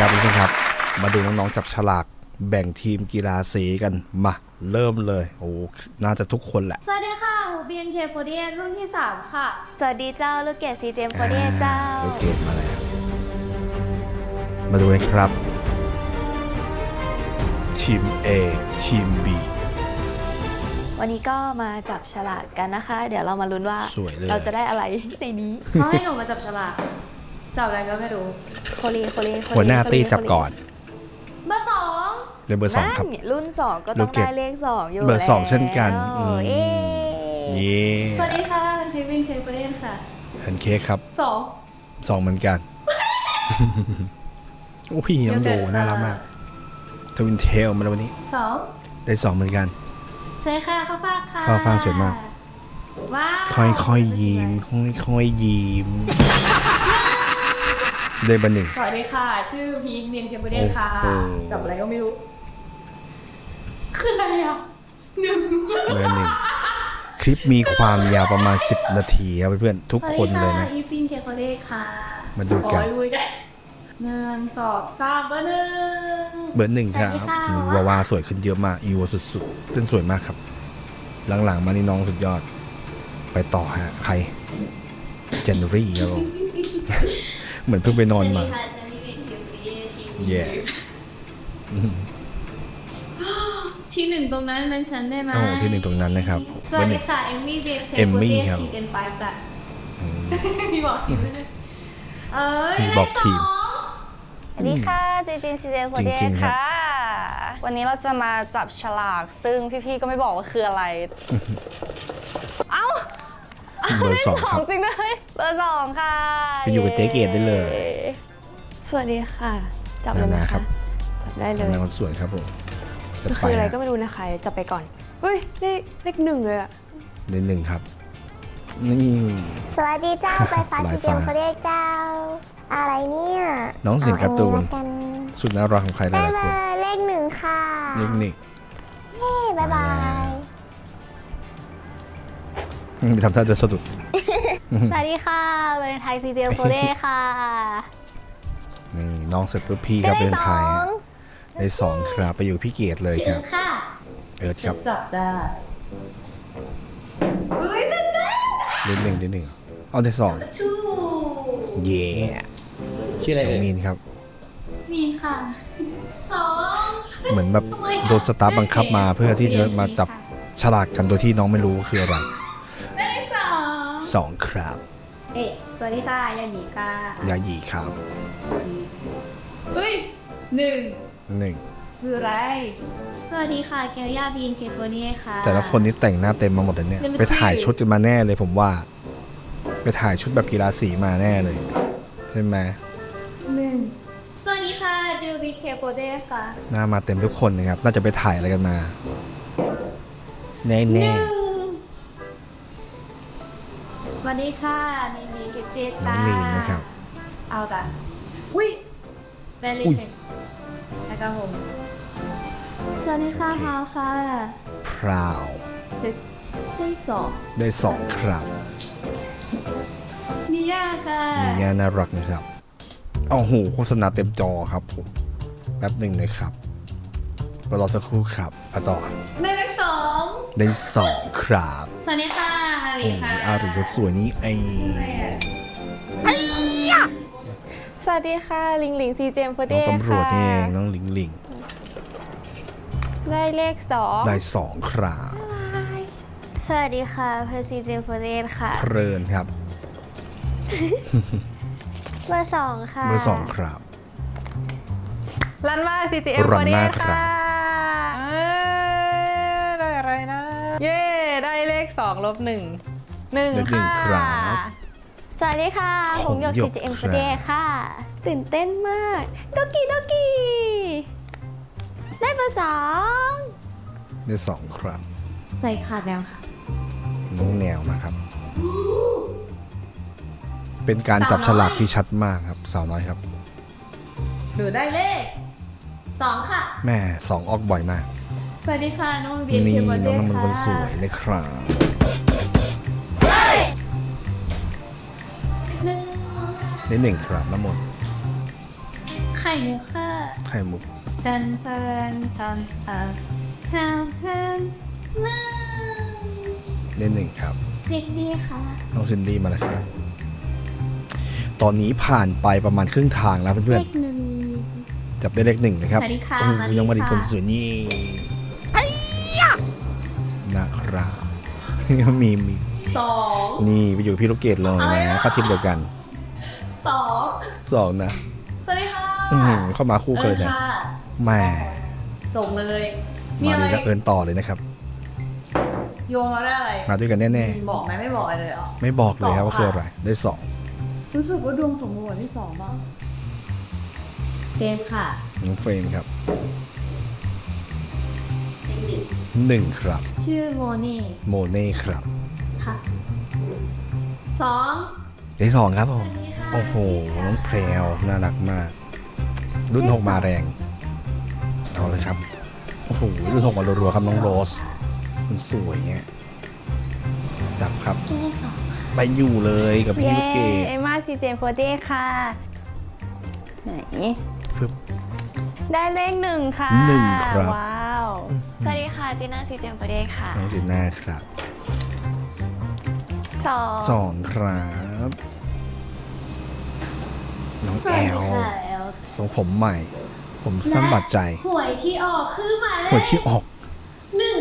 ครับทุกท่านครับ มาดูน้องๆจับฉลากแบ่งทีมกีฬาสีกันมาเริ่มเลยโอ้น่าจะทุกคนแหละ สวัสดีค่ะ BNK48 รุ่นที่ 3 ค่ะ สวัสดีเจ้าลูกเกดซีเจมโฟเดียเจ้าลูกเกดมาแล้ว มาดูกันครับ ทีม A ทีม B วันนี้ก็มาจับฉลากกันนะคะ เดี๋ยวเรามาลุ้นว่าสวยเลยเราจะได้อะไรในนี้เขาให้หนูมาจับฉลาก จับอะไรก็ไม่รู้ โคเลโคเลโคเลหัวหน้าตี้จับก่อนเบอร์สองเลยเบอร์สองครับ นั่นรุ่นสองก็ลูต้องกเกดได้เลขสองอยู่เบอร์สองเช่นกันอืม เอ๊เย่สวัสดีค่ะเป็นเพจ BNK48 ค่ะแพนเค้กครับสองสองเหมือนกันโอ้พี่น้องโดน่ารักมากทวินเทลมาแล้ววันนี้ สองได้สองเหมือนกัน สวยค่ะข้าวฟ่างค่ะข้าวฟ่างสวยมาก ว้าวค่อยๆยิ้มค่อยๆยิ้ม ได้บันหนึ่งสวัสดีค่ะ ชื่อพีค BNK48 ค่ะโอ้โหจับอะไรก็ไม่รู้ คืออะไรอะหนึ่งเบอร์หนึ่งคลิปมีความยาวประมาณ 10 นาทีครับเพื่อนๆทุกคนเลยนะอีฟินเคโคเดค่ะ มาดูกันโอ้ยลุยได้หนึ่งสองสามเบอร์หนึ่งเบอร์หนึ่งครับสวัสดีค่ะอืมวาวาสวยขึ้นเยอะมากอีโวสุดๆเต้นสวยมากครับ หลังๆมานี่น้องสุดยอด ไปต่อฮะใครเจนรี่ครับผม เหมือนเพิ่งไปนอนมาสวัสดีค่ะเจนนี่เป็นทีมบีทีมแย่ ที่หนึ่งตรงนั้นเป็นฉันได้ไหมโอ้ที่หนึ่งตรงนั้นนะครับสเบอวัสร์หดีนึ่งค่ะ เอมมี่เบฟเอมมี่ครับทีเอ็นไฟแบบอืมพี่บอกทีมด้วยเอ้ยพี่บอกทีมสวัสดีค่ะจีจีซีเจมโฟเดียจริงๆครับค่ะ วันนี้เราจะมาจับฉลากซึ่งพี่ๆก็ไม่บอกว่าคืออะไรเอ้า เบอร์สองสคอรังบจริงด้วยเบอร์สองค่ะไปอยู่กับเจ๊เกดได้เลย สวัสดีค่ะ จับเลยนานะนาครัคะบ จับได้เลยนางคนสวยครับผมจะมันไปคืออะไรฮะก็ไม่รู้นะคะจับไปก่อนเฮ้ยเลขเลขหนึ่งเลยอะในหนึ่งครับ นี่ สวัสดีเจ้า ไปฟ้าลายสีเดียวฟ้าเขาเรียกเจ้า อะไรเนี่ยน้องเสียงการ์ตูน เออัละกันสุดน่ารักของใครหได้ลายๆเลคนยเลขหนึ่งค่ะนี่นี่เย้บายบายมี ทำท่าจะสะดุดสวัสดีค่ะวันไทยซีเดียโฟเดค่ะนี่น้องเสร็จปุ๊บพี่ครับเป็นไทยฮะได้สองครับไปอยู่พี่เกียรติเลยคชื่รัอบค่ะเอิร์ธครับจับได้เล่นหนึ่งเล่นหนึ่งเอาได้สองชูเย่ชื่ออะไรน้องเอ่ยมีนครับ มีนค่ะสองเหมือนแบบโดนสตาร์บังคับมาเพื่อที่จะมาจับฉลากกันโดยที่น้องไม่รู้ว่าคืออะไรได้สอง สองครับ เอ๊ะสวัสดีค่ะยาหมีค่ะยาหยีครับเฮ้ยหนึ่งหนึ่งคืออะไร สวัสดีค่ะแกลย่าบีนเคโฟเนียค่ะ แต่ละคนนี้แต่งหน้าเต็มมาหมดเลยเนี่ยเดี๋ยวมันไปถ่ายสิชุดกันมาแน่เลยผมว่า ไปถ่ายชุดแบบกีฬาสีมาแน่เลย ใช่ไหมหนึ่งสวัสดีค่ะจูบีเคโฟเนียค่ะ หน้ามาเต็มทุกคนนะครับ น่าจะไปถ่ายอะไรกันมา แน่หแน่นึ่ง สวัสดีค่ะนีมีเกตเตน้อตางมีนนะครับ เอาแต่อุ้ยแบลลี่อุ้ยเซ็นแล้วก็ผมสวัสดีค่ะพาวค่ะพราวเช็คเลขสองได้สองครับนิยาค่ะนี่ย่าน่ารักนะครับโอ้โหโฆษณาเต็มจอครับผมแป๊บหนึ่งนะครับรอสักครู่ครับอะต่อได้เลขสองได้สองครับ สวัสดีค่ะอา รีโอ้ค่ะอารีก็สวยนี่ไอสวัสดีค่ะ ลิงลิงซีเจมโฟเดน้องตำรวจค่ะนี่เองน้องหลิงหลิงได้เลขสองได้สองครับสวัสดีค่ะเพอร์ซีเจมโฟเดค่ะ เพลินครับเบอร์สองค่ะเบอร์สองครับรันมาซีเจมรัโฟนเดมาครัค่ะบเอ้ยได้อะไรนะ เย้ได้เลข สองลบหนึ่งหนึ่งได้หนึ่งค่ะ ครับ สวัสดีค่ะผผมมหยก หยซีกเจมคโฟรับเดค่ะ ตื่นเต้นมากดอกกี้ดอกกี้ได้เบอร์สองได้สองครับใส่ขาดแล้วค่ะ น้องแนวนะครับ เป็นการจับฉลากที่ชัดมากครับสาวน้อยครับ หนูได้เลขสองค่ะ แม่สองออกบ่อยมาก สวัสดีค่ะน้องบีนนี่เคโฟน้เนีองยน้ำมันค่ะคนสวยนะครับ นึ่งได้หนึ่งครับน้ำมนต์ไข่มุกค่ะไข่มุกจันทรันชันชันชันชันนึ่งเล่นหนึ่งครับเด็กดีค่ะน้องซินดี้มาแล้วครับ ตอนนี้ผ่านไปประมาณครึ่งทางแล้วเลเพื่อนขหนึ่งๆจับได้เลขหนึ่งนะครับสวัสดีค่ะโอ้โหมาดียังมาดีค่ะคนสวยนี่นะครับ มีมี สอง นี่ไปอยู่กับพี่ลูกเกดเลยนะเข้าทีมเดียวกัน สองสองนะสวัสดีค่ะอื้อหือเข้ามาคู่กันเลยนะค่ะแหม่ส่งเลยมีมาอะไรดีแล้วเอินต่อเลยนะครับ โยงเราได้อะไรมาด้วยกันแน่บอกไหมไม่บอกอะไรเลยเหรอ ๆ ไม่บอกเลยครับสองว่าคือค่ะอะไรได้สองรู้สึกว่าดวงสมบูรณ์ที่สองบ้างเกมค่ะน้องเฟรมครับหนึ่งครับชื่อโมนี่โมเน่ครับค่ะสองได้สองครับผม โอ้โห น้องแพรวน่ารักมาก รุ่นหกมาแรง เอาเลยครับ โอ้โห รุ่นหกมารัวๆครับน้องโรส มันสวยเงี้ยจับครับเลขสองไปอยู่เลยกับพี่เย้ลูกเกดเอมมาซีเจมโฟเดค่ะ ไหน ฟึบ ได้เลขหนึ่งค่ะหนึ่งครับ ว้าว สวัสดีค่ะจีน่าซีเจมโฟเดค่ะน้องจีน่าครับสองสองครับ น้องสแอวัสดีลค่ะแอลทรงผมใหม่ ผมสั้นบาดใจหวยที่ออกคือหมายเลขหัวที่ออกหนึ่ง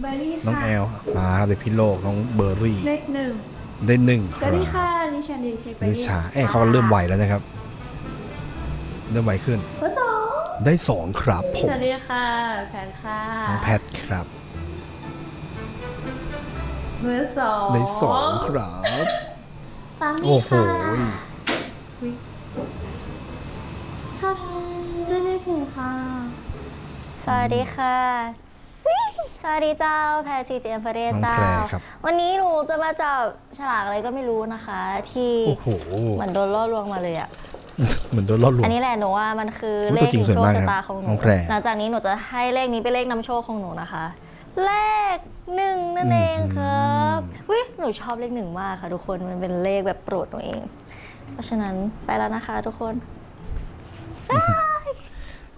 เบอร์รี่น้องค่ะแอลมาครับเด็กพี่โลกน้องเบอร์รี่เลขหนึ่งได้หนึ่งคสวัสดีรับค่ะนิชาดีเคไปนิชาเอ้ยเขาเริ่มไหวแล้วนะครับ เริ่มไหวขึ้นเบอร์สองได้สองครับผสมวัสดีค่ะแพนค่ะน้องแพทครับเบอร์สองได้สองครับตามนี้โอ้โหค่ะ ชอบได้เลขหนึ่งค่ะ สวัสดีค่ะ สวัสดีเจ้าแพรซีเจมโฟเดน้องเจ้า แพรครับ วันนี้หนูจะมาจับฉลากอะไรก็ไม่รู้นะคะ ที่โอ้โหเหมือนโดนล่อลวงมาเลยอะเหมือนโดนล่อลวง อันนี้แหละหนูว่ามันคืออุ๊ยเลตัวขจริงนำสวยโชคมากชะครับตาของหน้นู องแพร หลังจากนี้หนูจะให้เลขนี้เป็นเลขนำโชคของหนูนะคะ เลขหนึ่งนั่นเองครับวิหนูชอบเลขหนึ่งมากค่ะทุกคน มันเป็นเลขแบบโปรดหนูเอง เพราะฉะนั้นไปแล้วนะคะทุกคนบ๊ายบาย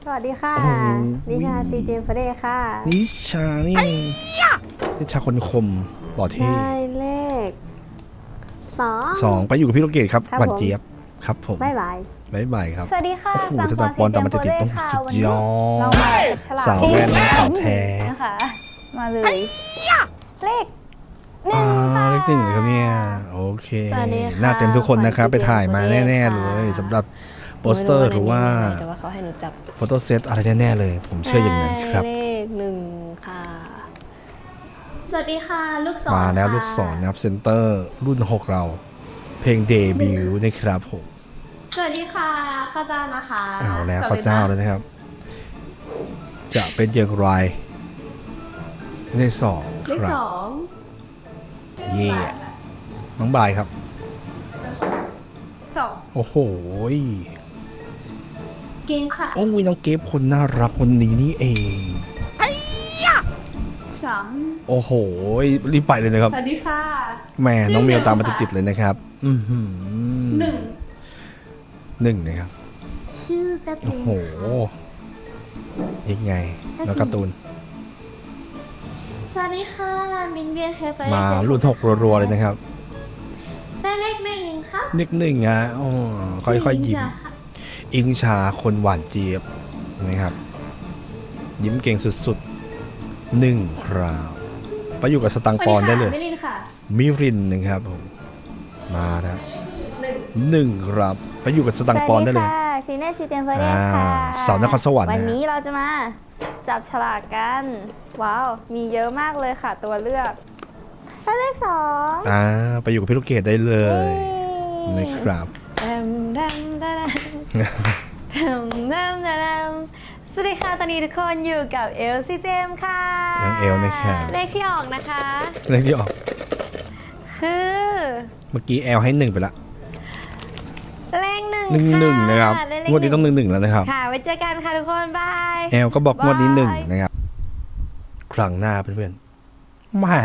สวัสดีค่ะโอ้โหดิฉันซีเจมฟเดค่ะ นิชานี่นิชาคนคมหล่อเท่ได้เลขสอง สองไปอยู่กับพี่ลูกเกดครับครับหวานผม เจี๊ยบครับผมบ๊ายบาย บ๊ายบายครับ สวัสดีค่ะโอ้โหสตาร์ปอนตามมาติดๆต้องสุดยอด เรามาจับฉลากสาวแว่นขาวแท้ นะคะ มาเลย เลข หนึ่อ่างค่ะ เลขหนึ่งเลยครับเนี่ยโอเคสวัสดีค่ะหน้าเต็มทุกคนนะครับไปถ่ายมาแน่ ๆ เลยค่ะสำหรับโปสเตอร์หรือว่าแต่ว่าเขาให้หนูจับโฟโต้เซตอะไรแน่ ๆ เลย ผมเชื่ออย่างนั้นครับ เลขหนึ่งค่ะ สวัสดีค่ะ ลูกศรมาแล้วค่ะลูกศรนะครับเซนเตอร์รุ่น 6 เรา เพลงเดบิวต์นะครับผมสวัสดีค่ะข้าวเจ้านะคะเอาแล้วสข้าวดีเจ้านะเลยนะครับ จะเป็นอย่างไรได้สองเลคขรับ สอง เย่น้องบายครับ สองโอ้โหเกมค่ะโอ้ยน้องเก็บคนน่ารักคนนี้นี่เอง สามโอ้โหรีบไปเลยนะครับสวัสดีค่ะแหม่น้องเมลตามมาชื่อเมลค่ะติดๆเลยนะครับ อือหือหนึ่งหนึ่งนะครับชื่อการ์ตูโอ้นโหยังไงน้องการ์ตูน สวัสดีค่ะ มินเบียนเคยไปมารุ่นหกรัวๆเลยนะครับ ได้เลขหนึ่งครับนิดหนึ่งอะอ๋อค่อยๆยิ้มจ้ะอิงชาคนหวานเจี๊ยบนะครับ ยิ้มเก่งสุดๆหนึ่งคราว ไปอยู่กับสตังค์ปอนได้เลยสวัสดีค่ะมิรินนะครับผมมาแล้วหนึ่งหนึ่งครับ ไปอยู่กับสตังค์ปอนได้เลย สวัสค่ะชินเน่ชิเจมเฟเดอ่าค่ะสาวนครสวรรค์นะวันนี้เราจะมาจับฉลากกัน ว้าว มีเยอะมากเลยค่ะตัวเลือกได้เลขสองอ่าไปอยู่กับพี่ลูกเกดได้เลยนะครับดำดำดำดำดำดำดำสวัสดีค่ะ ตอนนี้ทุกคนอยู่กับเอลซีเจมค่ะน้องเอลนะครับเลขที่ออกนะคะ เลขที่ออก คือ เมื่อกี้แอลให้หนึ่งไปละเลข หนึ่งหนึ่งหนึ่งนะครับได้เลขงวดนี้ต้องหนึ่งหนึ่งแล้วนะครับ ค่ะไว้เจอกันค่ะทุกคนบาย แอลก็บอกงวดนี้หนึ่งบายนะครับ ครั้งหน้าเพื่อนๆแหมา